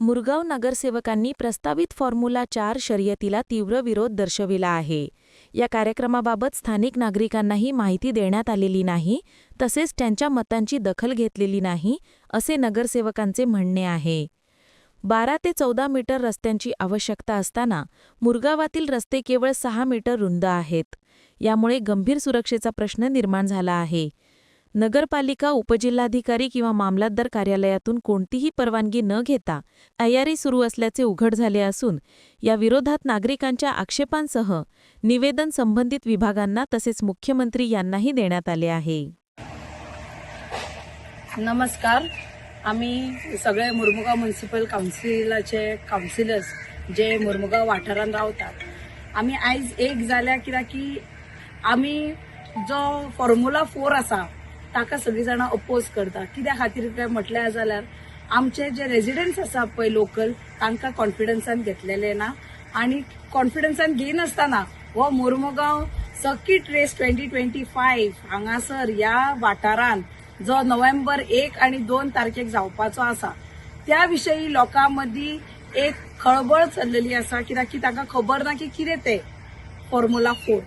मुरगाव नगरसेवकांनी प्रस्तावित फॉर्म्युला चार शर्यतीला तीव्र विरोध दर्शविला आहे. या कार्यक्रमाबाबत स्थानिक नागरिकांनाही माहिती देण्यात आलेली नाही तसेच त्यांच्या मतांची दखल घेतलेली नाही असे नगरसेवकांचे म्हणणे आहे. बारा ते चौदा मीटर रस्त्यांची आवश्यकता असताना मुरगावातील रस्ते केवळ सहा मीटर रुंद आहेत. यामुळे गंभीर सुरक्षेचा प्रश्न निर्माण झाला आहे. नगरपालिका उपजिल्हाधिकारी किंवा मामलतदार कार्यालयातून कोणतीही परवानगी न घेता तयारी सुरू असल्याचे उघड झाले असून या विरोधात नागरिकांच्या आक्षेपांसह निवेदन संबंधित विभागांना तसेच मुख्यमंत्री यांनाही देण्यात आले आहे. नमस्कार. आम्ही सगळे मुरमुगाव म्युन्सिपल काउन्सिलाचे काउन्सिलर्स जे मुरमुगाव वाठारांत रावतात आमी आयज एक जाल्या कित्याक की आमी जो फॉर्म्युला फोर आसा ताका सगळीं जाणां अपोज करता कित्या खातीर काय म्हटलें जाल्यार आमचे जे रेजिडेंट्स आसा पळय लोकल तांकां कॉन्फिडन्सान घेतलेले ना. आनी कॉन्फिडन्सान घेयनासतना हो Mormugao circuit race twenty twenty five हांगासर ह्या वाठारांत जो नोव्हेंबर एक आणि दोन तारखेक जावपाचो आसा त्या विशयी लोकां मदीं एक खळबळ चल्लेली आसा. कित्याक की तांकां खबर ना की कितें तें फॉर्मुला फोर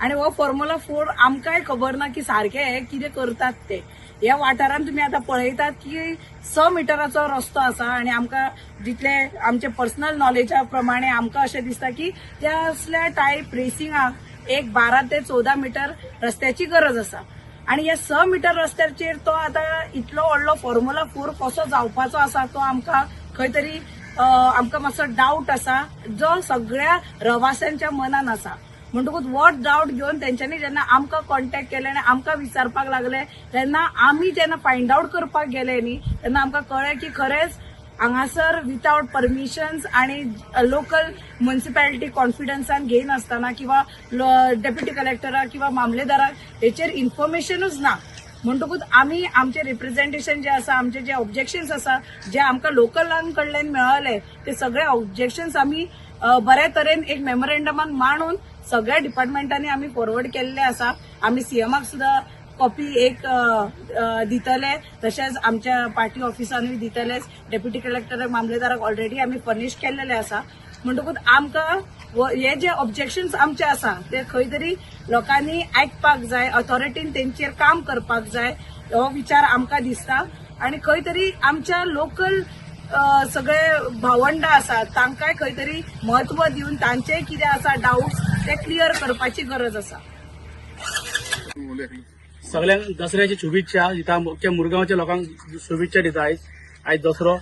आणि हो फॉर्म्युला फोर आमकांय खबर ना की सारखे हे कितें करतात ते. ह्या वाठारांत तुमी आतां पळयतात की स मिटराचो रस्तो आसा आणि आमकां जितले आमचे पर्सनल नॉलेजा प्रमाणे आमकां अशें दिसता की त्या असल्या टायप रेसिंगाक एक बारा ते चौदा मिटर रस्त्याची गरज आसा आणि या स मिटर रस्त्याचेर तो आता इतलो व्हडलो फॉर्म्युला फोर कसो जावपाचो आसा तो आमकां खंय तरी आमकां मातसो डावट आसा जो सगळ्या रवास्यांच्या मनान आसा म्हणटकूच वॉट डावट घेवन तेंच्यांनी जेन्ना आमकां कॉन्टॅक्ट केले आनी आमकां विचारपाक लागले तेन्ना आमी जेन्ना फायंड आऊट करपाक गेले न्ही तेन्ना आमकां कळ्ळें की खरेंच हांगासर विथआउट परमिशन्स आणि लोकल म्युन्सिपॅलिटी कॉन्फिडन्सान घेयनासतना किंवा डेप्युटी कलेक्टराक किंवा मामलेदाराक हेचेर इन्फॉर्मेशनूच ना. म्हणटकूच आमी आमचे रिप्रेझेंटेशन जे आसा आमचे जे ऑब्जेक्शन्स आसा जे आमकां लोकलां कडल्यान मेळले ते सगळे ऑब्जेक्शन्स आमी बऱ्या तरेन एक मेमोरेंडमान मांडून सगळ्या डिपार्टमेंटांनी आमी फॉरवर्ड केल्ले आसा आमी सीएमाक सुद्धा कॉपी एक दितले. तशेंच आमच्या पार्टी ऑफिसांनी दितलेच डेप्युटी कलेक्टर मामलेदाराक ऑलरेडी आमी फर्निश केल्लेले आसा म्हणटकूच आमकां व- हे जे ऑब्जेक्शन्स आमचे आसा ते खंय तरी लोकांनी आयकपाक जाय ऑथॉरिटीन तेंचेर काम करपाक जाय हो विचार आमकां दिसता. आणि खंय तरी आमच्या लोकल सगळे भावंडां आसात तांकांय खंय तरी म्हत्व दिवन तांचेय कितें आसा डाऊट्स ते क्लियर करपाची गरज आसा सगळ्यांक दसऱ्याची शुभेच्छा. दिता मुख्य मुरगांवच्या लोकांक शुभेच्छा दिता आयज आयज दसरो.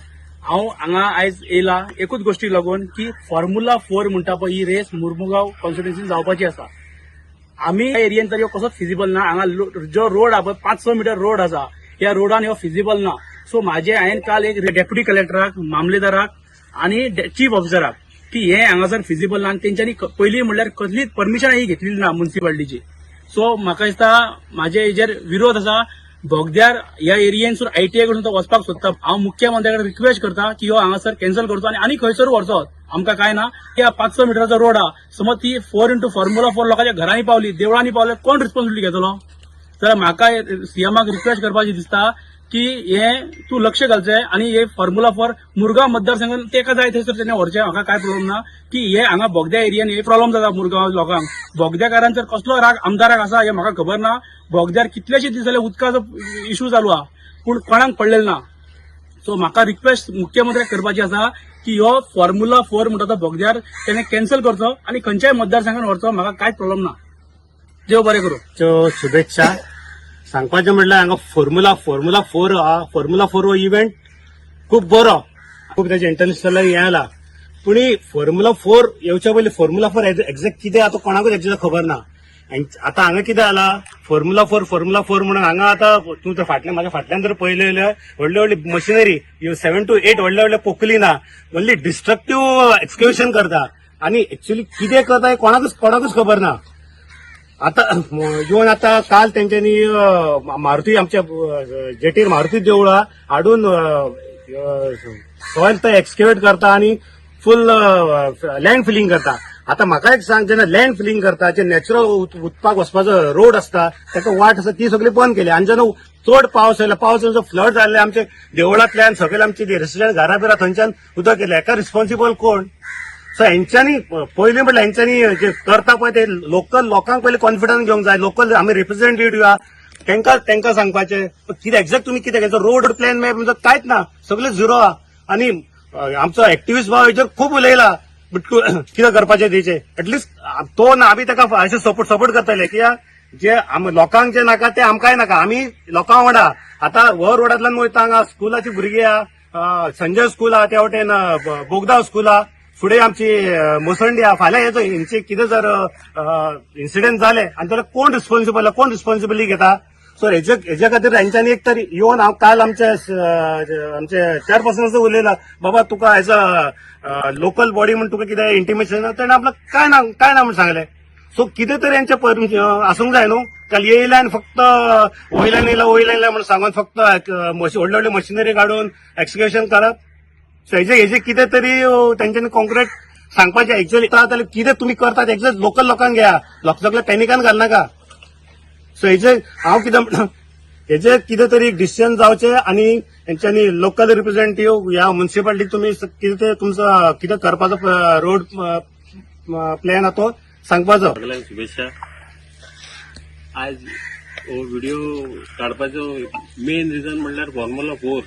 हांव हांगा आयज येयला एकूच गोष्टीक लागून की फॉर्म्युला फोर म्हणटा पळय ही रेस मुरमुगांव कॉन्स्टिट्युन्सीन जावपाची आसा आमी ह्या एरियेन तर ह्यो कसोच फिजिबल ना? हांगा जो रोड आहा पळय पांच स मिटर रोड आसा ह्या रोडान ह्यो फिजिबल ना. सो म्हाजे हांवें काल एक डेप्युटी कलेक्टराक मामलेदाराक आनी चीफ ऑफिसराक की हे हांगासर फिजिबल ना आनी तेंच्यांनी पयलीं म्हणल्यार कसलीच परमिशन ही घेतलेली ना म्युन्सिपालिटीची सो म्हाका दिसता म्हाजे हेजेर विरोध आसा बोगद्यार ह्या एरियेनसून आयटीआयकडून तो वचपाक सोदता. हांव मुख्यमंत्र्याकडे रिक्वेस्ट करता की हो हांगासर कॅन्सल करचो आनी आनी खंयसर व्हरचो आमकां कांय ना त्या पांच स मिटराचो रोड आहा समज ती फोर इंटू फॉर्म्युला फोर लोकांच्या घरांनी पावली देवळांनी पावले कोण रिस्पॉन्सिबिलिटी घेतलो? तर म्हाका सीएमाक रिक्वेस्ट करपाची दिसता की हे तूं लक्ष घालचें आनी हे फॉर्म्युला फॉर मुरगांव मतदारसंघात तेका जाय थंयसर तेणे व्हरचें म्हाका काय प्रॉब्लेम ना की हे हांगा बोगद्या एरियान हे प्रॉब्लेम जाता मुरगाव लोकांक बोगद्याकारांचर कसलो राग आमदाराक आसा हे म्हाका खबर ना. बोगद्यार कितलेशे दीस जाले उदकाचो इश्यू चालू आहा. पूण कोणाक पडलेलो ना. सो म्हाका रिक्वेस्ट मुख्यमंत्र्याक करपाची आसा की हो फॉर्म्युला फोर म्हणटा तो बोगद्यार तेणे कॅन्सल करचो आनी खंयच्याय मतदारसंघात व्हरचो म्हाका कांयच प्रॉब्लेम ना. देव बरें करूं. शुभेच्छा. सांगपाचें म्हटल्यार हांगा फॉर्म्युला फॉर्म्युला फोर हा फॉर्म्युला फोर हो इव्हेंट खूब बरो. खूब त्याचे इंटरनॅशनल हें आला पूण फॉर्मुला फॉर्म्युला फोर येवच्या पयलीं फॉर्म्युला फोर एक्झॅक्ट कितें आतां कोणाकूच एक्झॅक्ट खबर ना. आनी आतां हांगा कितें जाला फॉर्म्युला फोर फॉर्म्युला फोर म्हणून हांगा आतां तूं जर फाटल्यान म्हाज्या फाटल्यान जर पळयलें जाल्यार व्हडली व्हडली मशिनरी सेव्हन टू एट व्हडले व्हडले पोकली ना. व्हडली डिस्ट्रक्टीव एक्सक्युशन करता. आनी ऍक्च्युली कितें करता हें कोणाकूच कोणाकूच खबर ना. आता येवन आता काल त्यांच्यानी मारुती आमच्या जेटीर मारुती देवळा हाडून सॉयल तर एक्सकेवेट करता आणि फुल लँड फिलिंग करता. आता म्हाका एक सांग जेन्ना लँड फिलिंग करता जे नॅचरल उदपाक वचपाचो रोड असता ताका वाट आसा ती सगळी बंद केली. आनी जेन्ना चड पावस आयलो जो फ्लड जाल्ले आमचे देवळांतल्यान सगळे आमची रेसिडेंट घरा बिरा थंयच्यान उदक येलें हेका रिस्पॉन्सिबल कोण? सो हेंच्यांनी पयलीं म्हटल्यार हेंच्यांनी जे करता पळय ते लोकल लोकांक पयलीं कॉन्फिडन्स घेवंक जाय. लोकल आमी रिप्रेझेंटेटिव्ह आहा तेंकां तेंकां सांगपाचें. कितें एक्झॅक्ट तुमी कितें केलं रोड प्लॅन मॅप म्हणजे कांयच ना. सगळें झिरो आहा आनी आमचो एक्टिव्हिस्ट भाव हेचेर खूब उलयला. बट कितें करपाचें तेचें एटलिस्ट तो ना आमी ताका अशें सपोर्ट सपोर्ट करतले कित्याक जे लोकांक जे नाका ते आमकांय नाका. आमी लोकां वांगडा. आतां व्हर रोडांतल्यान वयता हांगा स्कुलाची भुरगीं आहा संजय स्कूल आहा त्या वटेन बोगदाव बोगदा स्कूल आहा फुडें आमची अं, मुसंडी आहा फाल्यां हेचो हेंचे कितें जर इन्सिडेंट जाले आनी त्याला कोण रिस्पॉन्सिबल कोण रिस्पॉन्सिबिलिटी घेता? सो हेजे हेजे खातीर हेंच्यांनी एक तरी येवन हांव काल आमचे आमचे चेअरपर्सन उलयलां बाबा तुका एज अ लोकल बॉडी म्हणून तुका कितें इंटिमेशन तेणें आपलं काय ना काय ना म्हणून सांगलें? सो कितें तरी यांचे परमिशन आसूंक जाय न्हू काल येयल्यान फक्त वयल्यान येयला वयल्यान येयला म्हणून सांगून फक्त व्हडले व्हडले मशिनरी काडून एक्सिक्युशन करप हेजे हेजे कितें तरी तेंच्यांनी कॉन्क्रीट सांगपाचें एक्च्युअली जाल्यार कितें तुमी करतात एक्झॅक्ट लोकल लोकांक घ्या. लोक सगळे पॅनिकान घालनाका सो हेजे हांव कितें म्हणटा, हेजे कितें तरी डिसिजन जावचें आनी हेंच्यांनी लोकल रिप्रेझेंटेटिव्ह ह्या म्युन्सिपालिटीक तुमी कितें ते तुमचो कितें करपाचो रोड प्लॅन आहा तो सांगपाचो. शुभेच्छा. आज हो व्हिडिओ काडपाचो मेन रिजन म्हणल्यार formula four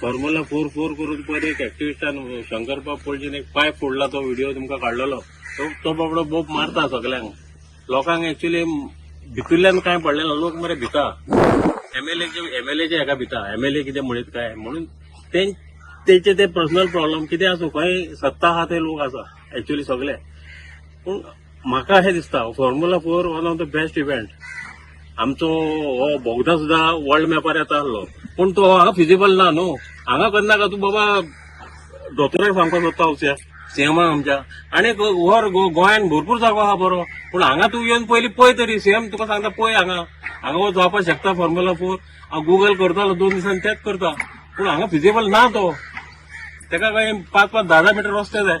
formula four four करून पण एक एक्टिविस्टान शंकर बाब पळजीन एक पाय फोडला तो व्हिडिओ तुमकां काडलेलो तो तो बाबडो बोब मारता सगल्यांक लोकांक एक्च्युली भितूरल्यान काय पडलेलो लोक मरे भिता. एमएलएचे एमएलएचे हेका भिता. एमएलए कितें म्हणीत काय? म्हणून ते तेचे ते पर्सनल प्रॉब्लेम कितें आसूं खंय सत्ता आहा ते लोक आसा एक्च्युली सगळे. पूण म्हाका अशें दिसता formula four one of the best event. आमचो हो बोगदा सुद्दां वर्ल्ड मॅपार येता आसलो. पूण तो हांगा फिजिबल ना न्हू हांगा करनाका तूं बाबा दोतोराक सांगपाक सोदता हांव सेमा आमच्या. आनी वर गो- गोंयान भरपूर जागो आहा बरो. पूण हांगा तूं येवन पयलीं पळय तरी. सीएम तुका सांगता पळय हांगा हांगा हो जावपाक शकता फॉर्म्युला फोर हांव गुगल करतालो दोन दिसांनी तेच करता. पूण हांगा फिजिबल ना तो. तेका काय पाच पाच दहा दहा मिटर रस्ते जाय.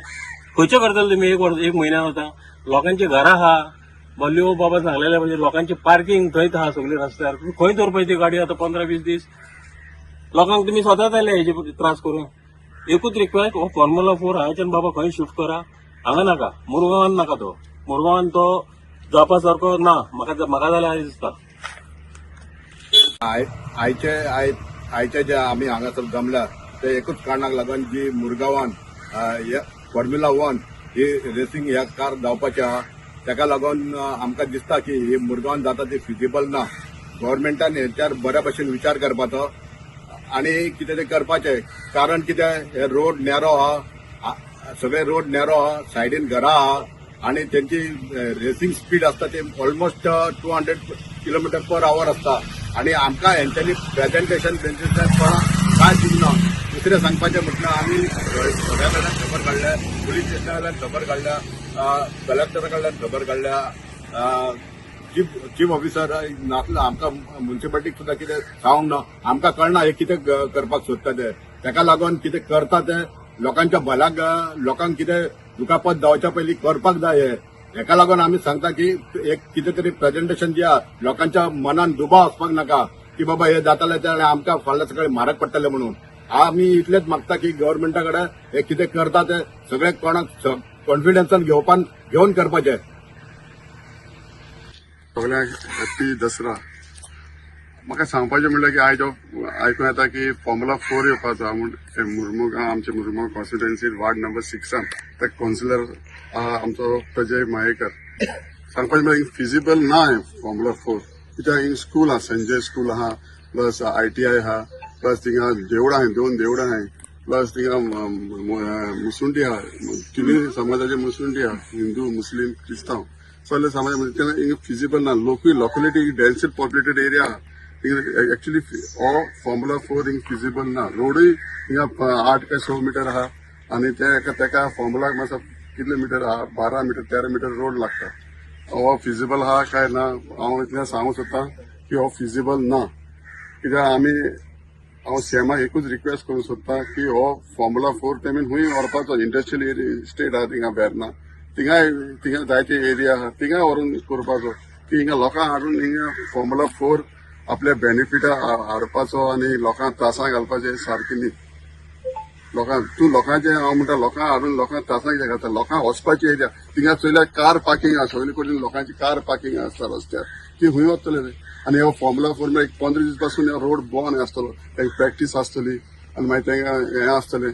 खंयचे करतले तुमी एक वर्स एक म्हयन्यान वता लोकांची घरां आहा बल्यो बाबा सांगलेले म्हणजे लोकांची पार्किंग थंयच आहा सगळी रस्त्यार खंय दवरपाची ती गाडी? आता पंदरा वीस दीस लोकांक तुमी स्वताच आयले हेजे त्रास करून. एकूच रिक्वेस्ट हो फॉर्म्युला फोर हांगाच्यान बाबा खंय शिफ्ट करा. हांगा नाका मुरगांवान नाका तो. मुरगांवान तो जावपा सारको ना म्हाका म्हाका जाल्यार अशें दिसता आय आयचे आय आयचे जे आमी हांगासर जमल्या ते एकूच कारणाक लागून जी मुरगांवान फॉर्म्युला वन ही रेसींग ह्या कार जावपाची आहा ताका लागून आमकां दिसता की ही मुरगांवान जाता ती फिजिबल ना. गव्हर्मेंटान हेच्यार बऱ्या भशेन विचार करपाचो. आनी कितें तें करपाचें. कारण कितें हे रोड नॅरो आहा सगळे रोड नॅरो आहा सायडीन घरां आहा आनी तेंची रेसींग स्पीड आसता ते almost two hundred kilometre per hour आसता आनी आमकां हेंच्यांनी प्रेझेंटेशन तेंचे कोणाक काय दिवना दुसरें सांगपाचें म्हटल्यार आमी सगळ्या कडल्यान खबर काडल्या पुलीस स्टेशना कडल्यान खबर काडल्या कलेक्टरा कडल्यान खबर काडल्या चीफ चीफ ऑफिसर नासलो आमकां म्युन्सिपाल्टीक सुद्दां कितें सांगूंक ना. आमकां कळना हे कितें करपाक सोदता ते. ताका लागून कितें करता ते लोकांच्या भलाक लोकांक कितें दुखापत जावच्या पयलीं करपाक जाय हे. हेका लागून आमी सांगता की एक कितें तरी प्रेझेंटेशन दिया लोकांच्या मनान दुबाव वचपाक नाका की बाबा हे जातालें ते आनी आमकां फाल्यां सकाळीं म्हारग पडटले म्हणून. आमी इतलेंच मागता की गव्हर्मेंटा कडेन हे कितें करता ते सगळे कोणाक कॉन्फिडन्सान घेवपान घेवन करपाचें. सगळ्यांक हॅप्पी दसरा. म्हाका सांगपाचें म्हणल्यार की आयज हो आयकूं येता की फॉर्मुला फोर येवपाचो आहा. म्हूण हे मुर्मुगांव आमचे मुर्मुगांव कॉन्स्टिट्युएन्सी वार्ड नंबर सिक्सान ते कौन्सिलर आहा आमचो प्रजय मायेकर. सांगपाचें म्हळ्यार फिजिबल ना हे फॉर्मुला फोर कित्याक हिंग स्कूल आहा संजय स्कूल आहा प्लस आय टी आय आहा प्लस थिंगा देवळां आहाय दोन देवळां आहाय प्लस थिंगा मुसुंडी आहा तिनूय समाजाचे मुसुंडी आहा हिंदू मुस्लीम क्रिस्तांव सगळे समाजामध्ये तेन्ना हिंगा फिजिबल ना. लोकूय लोकलिटी डेन्सी पॉप्युलेटेड एरिया आहा थिंगा एक्चुली हो फॉर्म्युला फोर इंग फिजिबल ना. रोडूय हिंगा आठ काय स मिटर आहा आनी त्या तेका फॉर्म्युलाक मातसो कितले मिटर आहा बारा मिटर तेरा मिटर रोड लागता हो फिजिबल आहा काय ना? हांव इतलें सांगूंक सोदतां की हो फिजिबल ना. कित्याक आमी हांव सेमाक एकूच रिक्वेस्ट करूंक सोदतां की हो फॉर्म्युला फोर तेमी हूंय व्हरपाचो इंडस्ट्रियल एरिया स्टेट आहा थिंगा बेर्ना ना. थिंगा जायते एरिया आहा तिंगा व्हरून करपाचो. ती हिंगा लोकांक हाडून हिंगा फॉर्मुला फोर आपल्या बेनिफिटा हाडपाचो आनी लोकांक त्रासां घालपाचें सारकें न्ही लोकांक तूं लोकांचे हांव म्हणटा लोकांक हाडून लोकांक त्रासां कितें घालता लोकांक वचपाची एरिया थिंगा चोयल्यार कार पार्किंग आसा सगळे कडेन लोकांची कार पार्किंग आसता रस्त्यार. ती खंय वतले आनी हो फॉर्मुला फोर मागीर पंदरा दीसपासून हो रोड बंद आसतलो. तांकां प्रॅक्टीस आसतली. आनी मागीर तांकां हें आसतलें.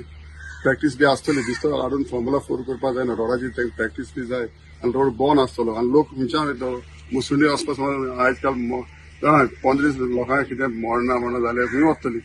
प्रॅक्टीस बी आसतली दिसतो हाडून फॉर्मुला फोर करपाक जायना रोडाची तांकां प्रॅक्टीस बी जाय आनी रोड बंद आसतलो आनी लोक खंयच्यान वयतलो मुसुंडी वचपास आयज काल जाणा पंदरा दीस लोकांक कितें मोडना म्हणना जाल्यार खंय वतली